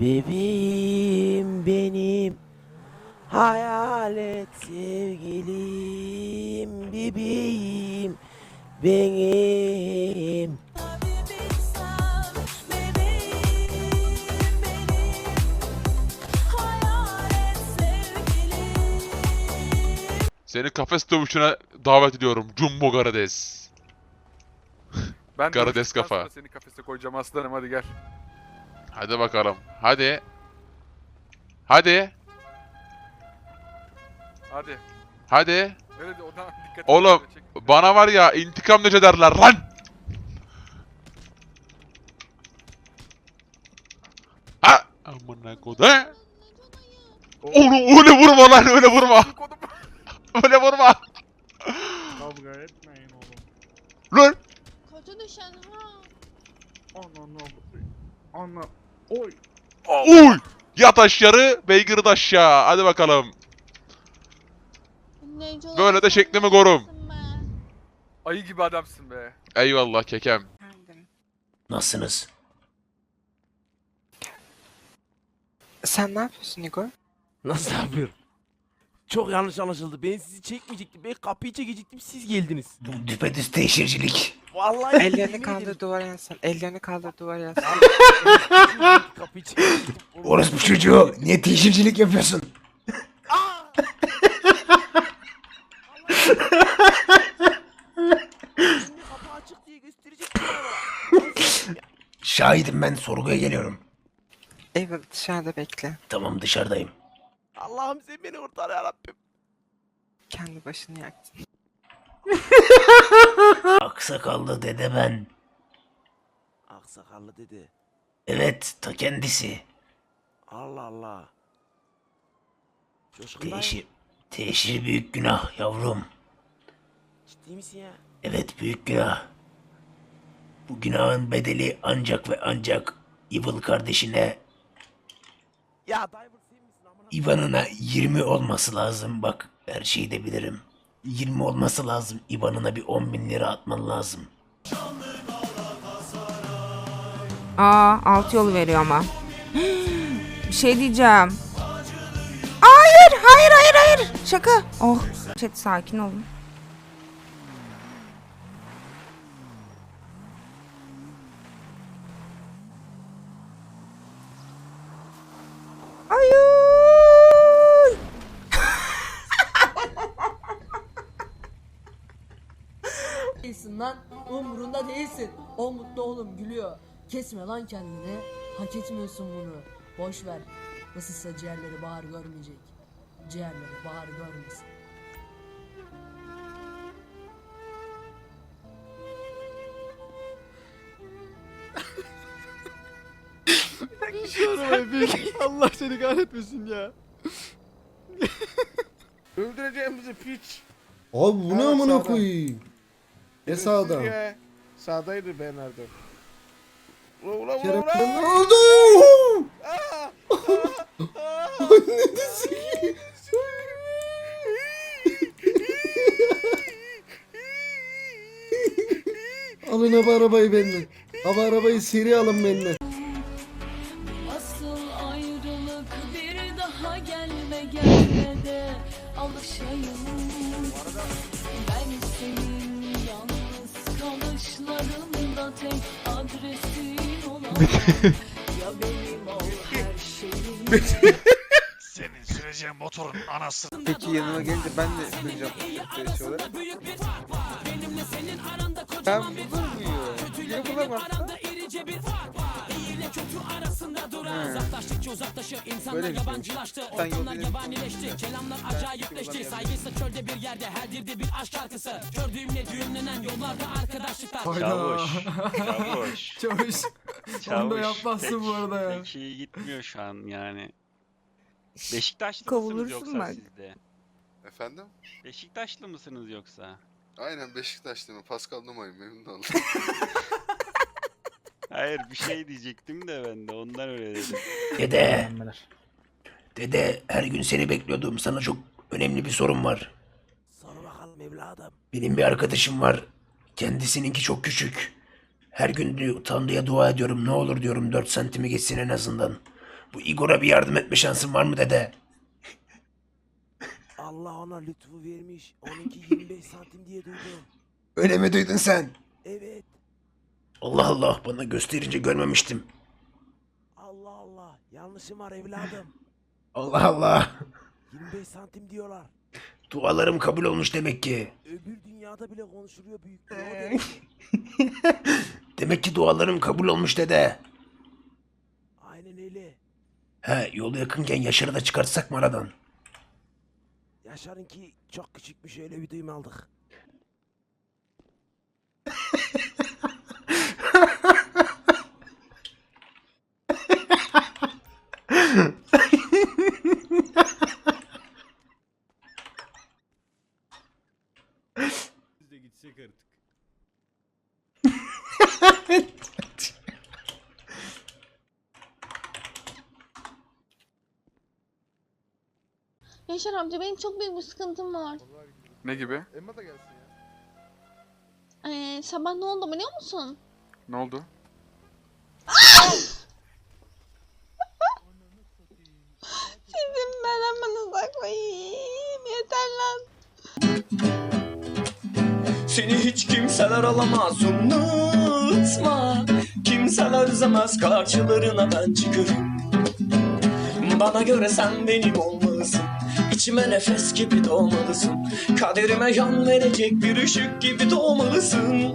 Bebeğim benim Hayalet sevgilim Bebeğim benim Seni kafes dövüşüne davet ediyorum Jumbo Garades. Ben de Garades kafa. sonra Seni kafese koyacağım aslanım hadi gel. Hadi bakalım. Hadi. Hadi. Hadi. Hadi. Öyle de ona dikkat et. Oğlum Çek. bana var ya intikam nece derler lan. Ha! Amına koda. Oğlum öyle vurma lan öyle vurma. Öyle vurma. Kavga etmeyin oğlum. Lan. Kötü düşen ha. Ananı Ana. Oy. Uy. Yat aşağı beygiri de aşağı. Hadi bakalım. Böyle de şeklimi korum. Ayı gibi adamsın be. Eyvallah kekem. Nasılsınız? Sen ne yapıyorsun Igor? Nasıl yapıyorum? Çok yanlış anlaşıldı. Ben sizi çekmeyecektim. Ben kapıyı çekecektim. Siz geldiniz. Bu düpedüz teşhircilik. Vallahi Ellerini yemin kaldır ederim. duvara yansın. Ellerini kaldır duvara yansın. kapıyı çekecektim. Orospu çocuğu niye teşhircilik yapıyorsun? Şimdi kapı açık diye gösterecektim ama. Şahidim ben sorguya geliyorum. Eyvallah dışarıda bekle. Tamam dışarıdayım. Allah'ım sen beni kurtar yarabbim. Kendi başını yaktın. Aksakallı dede ben. Aksakallı dedi. Evet ta kendisi. Allah Allah. Coşkun dayı, Teşhir, teşhir büyük günah yavrum. Ciddi misin ya? Evet büyük günah. Bu günahın bedeli ancak ve ancak Evil kardeşine Ya amına? İvan'ına 20 olması lazım bak her şeyi de bilirim. 20 olması lazım İvan'ına bir 10 bin lira atman lazım. Aa alt yolu veriyor ama. Bir şey diyeceğim. Hayır hayır hayır hayır. Şaka. Oh. Chat sakin olun. Hayır. Değilsin lan. Umurunda değilsin. O mutlu oğlum gülüyor. Kesme lan kendini. Hak etmiyorsun bunu. Boş ver. Nasılsa ciğerleri bahar görmeyecek. Ciğerleri bahar görmesin. Allah seni kahretmesin ya. Öldüreceğim bizi piç. Abi bu ne amına koyayım? Ne sağda? Ya. Sağdaydı ben nerede? Ula ula ula Kerem ula. ne? Aa! Anne de sikeyim. Alın abi arabayı benden. Abi arabayı seri alın benden. Senin süreceğin motorun anası. Peki yanıma gelince ben de süreceğim. Fresh olarak. Ben bulmuyor. Niye bulamazsın? Ha. Böyle bir şey. Sen yolda yabanileşti. Kelamlar acayipleşti. Saygısı çölde bir yerde. Her dilde bir aşk şarkısı. Gördüğümle düğümlenen yollarda arkadaşlıklar. Çavuş. Çavuş. Çavuş. Onu da yapmazsın bu arada ya. Pek iyi gitmiyor şu an yani. Beşiktaşlı mısınız Kovulursun yoksa bak. siz de? Efendim? Beşiktaşlı mısınız yoksa? Aynen Beşiktaşlıyım. Pascal Numa'yım memnun oldum. Hayır bir şey diyecektim de ben de ondan öyle dedim. Dede. Dede her gün seni bekliyordum sana çok önemli bir sorum var. Sor bakalım. evladım? Benim bir arkadaşım var. Kendisininki çok küçük. Her gün Tanrı'ya dua ediyorum. Ne olur diyorum 4 santimi geçsin en azından. Bu Igor'a bir yardım etme şansın var mı dede? Allah ona lütfu vermiş. Onunki 25 santim diye duydum. Öyle mi duydun sen? Evet. Allah Allah bana gösterince görmemiştim. Allah Allah. Yanlışım var evladım. Allah Allah. 25 santim diyorlar. Dualarım kabul olmuş demek ki. Öbür dünyada bile konuşuluyor büyük. Demek ki dualarım kabul olmuş dede. Aynen öyle. He yolu yakınken Yaşar'ı da çıkartsak mı aradan? Yaşar'ınki çok küçükmüş öyle bir duyum aldık. Biz de gitsek artık. Yaşar amca benim çok büyük bir sıkıntım var. Ne gibi? Emma da gelsin ya. Ee, sabah ne oldu biliyor musun? Ne oldu? Sizin ben amanıza koyayım. Yeter lan. Seni hiç kimseler alamaz unutma. Kimseler üzemez karşılarına ben çıkarım. Bana göre sen benim olmalısın. İçime nefes gibi doğmalısın. Kaderime yan verecek bir ışık gibi doğmalısın